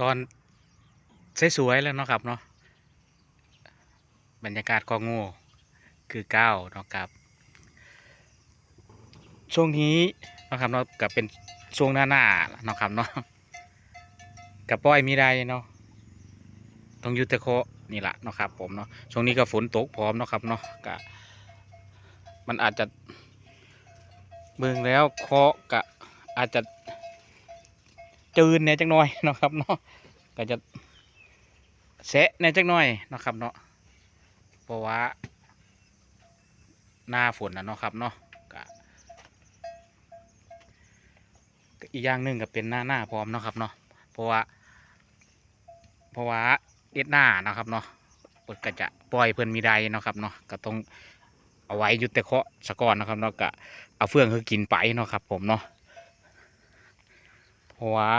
ตอนสวยๆแล้วเนาะครับเนาะบรรยากาศของงูคือเก้าเนาะครับ ช่วงนี้เนาะครับเนาะกับเป็นช่วงหน้าหน้าเนาะครับเนาะกับป้อยมีได้เนาะต้องยุติโคะนี่แหละเนาะครับ ผมเนาะช่วงนี้ก็ฝนตกพร้อมเนาะครับเนาะกะมันอาจจะเบิ่งแล้วเคาะกะอาจจะ จืนเนี่ยจักหน่อยนะครับเนาะก็จะแสะเนี่ยจักหน่อยนะครับเนาะเพราะว่าหน้าฝนนะเนาะครับเนาะก็อีกอย่างหนึ่งก็เป็นหน้าหน้าพร้อมเนาะครับเนาะเพราะว่าเพราะว่าเอ็ดหน้านะครับเนาะเปิดก็จะปล่อยเพิ่อนมีได้เนาะครับเนาะก็ต้องเอาไว้ยุติเคาะสะก่อนนะครับเนาะก็เอาเฟื่องคือกินไปเนาะครับผมเนาะ เพราะว่า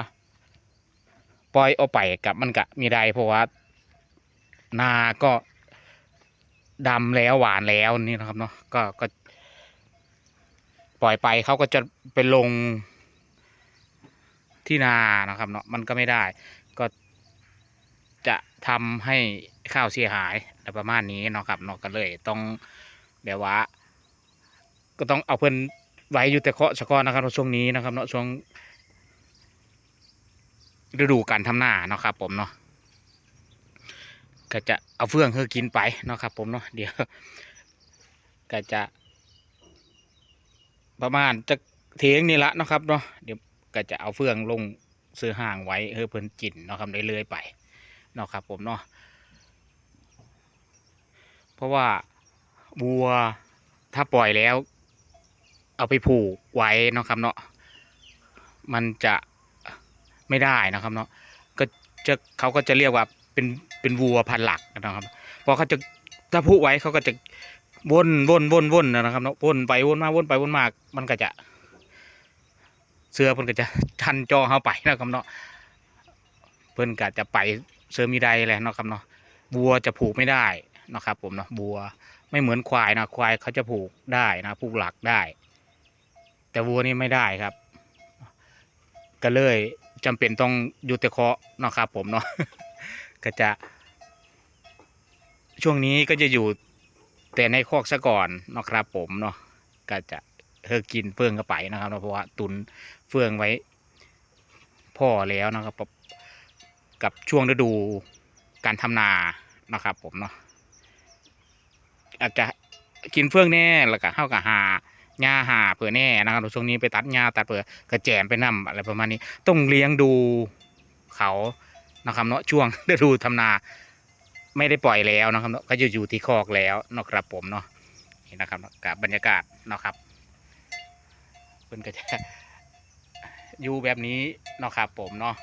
ปล่อยเอาไปกับมันกะมีได้เพราะว่านาก็ดำแล้วหวานแล้วนี่นะครับเนาะก็ก็ปล่อยไปเขาก็จะไปลงที่นานะครับเนาะมันก็ไม่ได้ ก็จะทำให้ข้าวเสียหายอะไรประมาณนี้เนาะครับเนาะก็เลยต้องแบบว่า ก็ต้องเอาเพิ่อนไว้อยู่แต่เคาะสะกอนนะครับเนาะช่วงนี้นะครับเนาะช่วง ฤดูการทำหน้าเนาะครับผมเนาะก็จะเอาเฟื่องเพื่อกินไปเนาะครับผมเนาะเดี๋ยวก็จะ ประมาณจะเทียงนี่ละเนาะครับเนาะเดี๋ยวก็จะเอาเฟื่องลงซื้อห่างไว้เพื่อเพิ่นกินเนาะครับเลื่อยไปเนาะครับผมเนาะเพราะว่าวัวถ้าปล่อยแล้ว เอาไปผูกไว้เนาะครับเนาะมันจะ ไม่ได้นะครับเนาะก็จะเขาก็จะเรียกว่าเป็นเป็นวัวพันหลักนะครับพราะเขาจะถ้าพูไว้เขาก็จะวนวนวนวนนะครับเนาะวนไปวนมาวนไปวนมามันก็จะ เสือเพิ่นก็จะทันจอเข้าไปนะครับเนาะเพิ่นก็จะไปเสือมีใดแหละนะครับเนาะวัวจะผูกไม่ได้นะครับผมเนาะวัวไม่เหมือนควายนะควายเขาจะผูกได้นะผูกหลักได้ แต่วัวนี่ไม่ได้ครับ ก็เลย จำเป็นต้องอยุติเคาะนะครับผมเนาะก็จะ ช่วงนี้ก็จะอยู่แต่ในคอกซะก่อนนะครับผมเนาะก็จะเฮอกินเฟืองเข้าไปนะครับเนาะเพราะว่าตุนเฟืองไว้ พ่อแล้วนะครับ กับช่วงฤดูการทำนานะครับ ผมเนาะอาจจะกินเฟืองแน่แล้วก็เข้ากับหา หญ้าหาเผื่อแน่นะครับช่วงนี้ไปตัดหญ้าตัดเผื่อกระแจมไปนํอะไรประมาณนี้ ต้องเลี้ยงดูเขานะครับเนาะช่วงฤดูทำนา ไม่ได้ปล่อยแล้วนะครับเนาะก็จะอยู่ที่คอกแล้วนะครับผมเนาะนี่นะครับกับบรรยากาศนะครับเพิ่นก็จะอยู่แบบนี้นะครับผมเนาะ